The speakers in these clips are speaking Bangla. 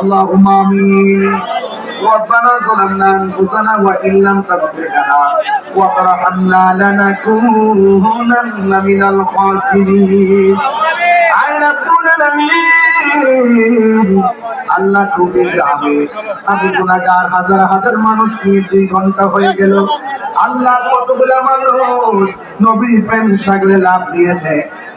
اللهم آمين ربنا ظلمنا أنفسنا وإن لم تغفر لنا وترحمنا لنكونن من الخاسرين আয় রাব্বুল আলামিন আল্লাহ তুমি যাবে আমি গুনাহগার হাজার হাজার মানুষ নিয়ে দুই ঘন্টা হয়ে গেল আল্লাহ কতগুলা মানুষ নবীর প্রেম সাগরে লাভ দিয়েছে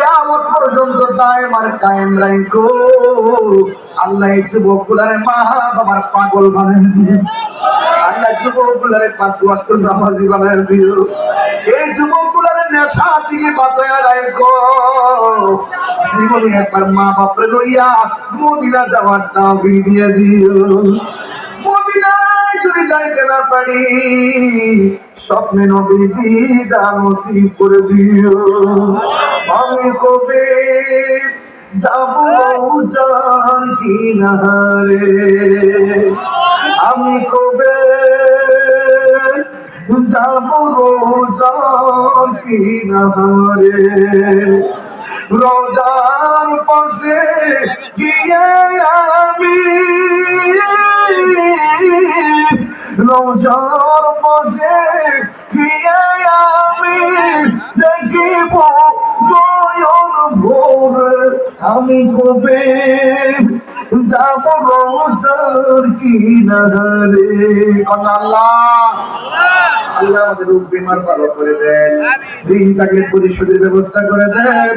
কিয়ামত পর্যন্ত দায়মার কায়েম রাখো আল্লাহ যুবকগুলারে মা বাবার পাগল দিও আল্লাহ যুবকগুলারে পাঁচ ওয়াক্ত নামাজি বানায় দিও এই যুবকগুলারে নেশা থেকে বাঁচায় রাখো জীবনে একবার মা বাপরে লইয়া মদিনা যাওয়ার দাও দিয়ে দিও। স্বপ্নে নবী দিদা নসিব করে দিও। আমি কবে যাব কিনারে? আমি কবে যাব কিনারে? রোজার পাশে গিয়ে আমি রোজার পাশে আমি কবে যাব রোজার কিনারে। আল্লাহ আল্লাহ আমাদের রোগ বিমার ভালো করে দেন। ঋণ পরিশোধের ব্যবস্থা করে দেন।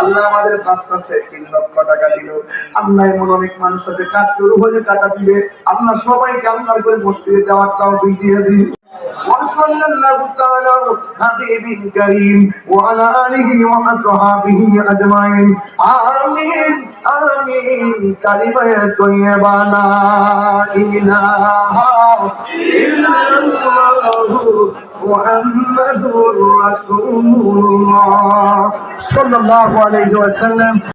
আল্লাহ আমাদের তিন লক্ষ টাকা দিল। আল্লাহ এমন অনেক মানুষ আছে কাজ শুরু হলে টাকা দিবে। আল্লাহ সবাইকে আল্লাহর করে বসতে যাওয়ার তাও দিয়ে দিন وصلى الله تعالى حبيب الكريم وعلى آله وأصحابه أجمعين. آمين. آمين. كلمة طيبة. لا إله إلا الله. محمد رسول الله. صلى الله عليه وسلم.